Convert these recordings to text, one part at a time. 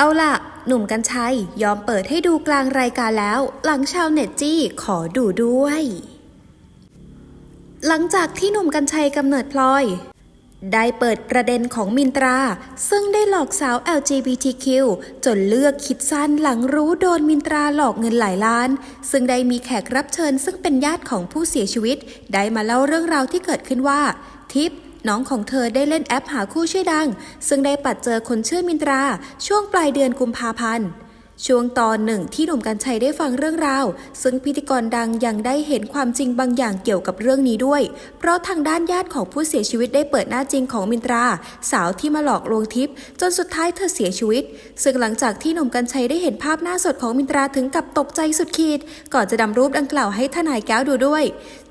เอาล่ะ หนุ่มกัญชัยยอมเปิดให้ดูกลางรายการแล้ว หลังชาวเน็ตจี้ขอดูด้วย หลังจากที่หนุ่มกัญชัยกำเนิดพลอย ได้เปิดประเด็นของมินตรา ซึ่งได้หลอกสาว LGBTQ จนเลือกคิดสั้นหลังรู้โดนมินตราหลอกเงินหลายล้าน ซึ่งได้มีแขกรับเชิญซึ่งเป็นญาติของผู้เสียชีวิต ได้มาเล่าเรื่องราวที่เกิดขึ้นว่า ทิป น้องของเธอได้เล่นแอปหาคู่ชื่อดัง ซึ่งได้ปัดเจอคนชื่อมินตรา ช่วงปลายเดือนกุมภาพันธ์ ช่วงตอนหนึ่งที่หนุ่มกัญชัยได้ฟังเรื่องราว ซึ่งพิธีกรดังยังได้เห็นความจริงบางอย่างเกี่ยวกับเรื่องนี้ด้วย เพราะทางด้านญาติของผู้เสียชีวิตได้เปิดหน้าจริงของมินตรา สาวที่มาหลอกลวงทิพย์จนสุดท้ายเธอเสียชีวิต ซึ่งหลังจากที่หนุ่มกัญชัยได้เห็นภาพหน้าสดของมินตราถึงกับตกใจสุดขีด ก่อนจะนำรูปดังกล่าวให้ทนายแก้วดูด้วย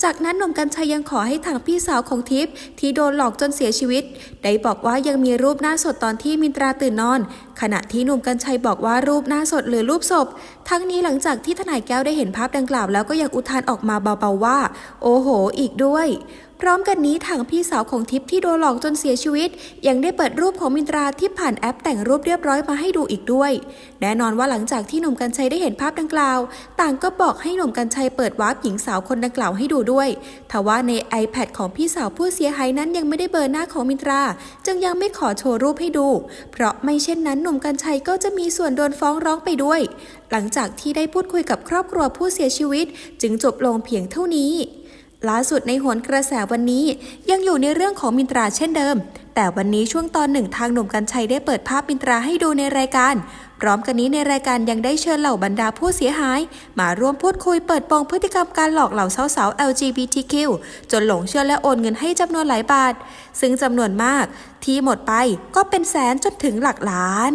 จากนั้นหนุ่มกัญชัยยังขอให้ทางพี่สาวของทิพย์ที่โดนหลอกจนเสียชีวิต ได้บอกว่ายังมีรูปหน้าสดตอนที่มินตราตื่นนอน ขณะที่หนุ่มกัญชัยบอกว่ารูปหน้าสดหรือรูปศพ ทั้งนี้หลังจากที่ทนายแก้วได้เห็นภาพดังกล่าวแล้วก็ยังอุทานออกมาเบาๆว่า โอ้โห อีกด้วย พร้อมกันนี้ทางพี่สาวของทิพย์ที่โดนหลอกจนเสียชีวิต ยังได้เปิดรูปของมินตราที่ผ่านแอปแต่งรูปเรียบร้อยมาให้ดูอีกด้วย แน่นอนว่าหลังจากที่หนุ่มกัญชัยได้เห็นภาพดังกล่าว ต่างก็บอกให้หนุ่มกัญชัยเปิดวาร์ปหญิงสาวคนดังกล่าวให้ดูด้วยทว่าใน iPad ของพี่สาวผู้เสียหายนั้นยังไม่ได้เบอร์หน้าของมินตรา จึงยังไม่ขอโชว์รูปให้ดู เพราะไม่เช่นนั้นหนุ่มกัญชัยก็จะมีส่วนโดนฟ้องร้องไปด้วย หลังจากที่ได้พูดคุยกับครอบครัวผู้เสียชีวิต จึงจบลงเพียงเท่านี้ ล่าสุดในโหนกระแสวันนี้ยังอยู่ในเรื่องของมินตราเช่นเดิม แต่วันนี้ช่วงตอนหนึ่งทางหนุ่มกัญชัยได้เปิดภาพมินตราให้ดูในรายการ พร้อมกันนี้ในรายการยังได้เชิญเหล่าบรรดาผู้เสียหาย มาร่วมพูดคุยเปิดโปงพฤติกรรมการหลอกเหล่าสาวๆ LGBTQ จนหลงเชื่อและโอนเงินให้จำนวนหลายบาท ซึ่งจำนวนมากที่หมดไปก็เป็นแสนจนถึงหลักล้าน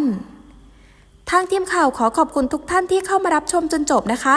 ทางทีมข่าวขอขอบคุณทุกท่านที่เข้ามารับชมจนจบนะคะ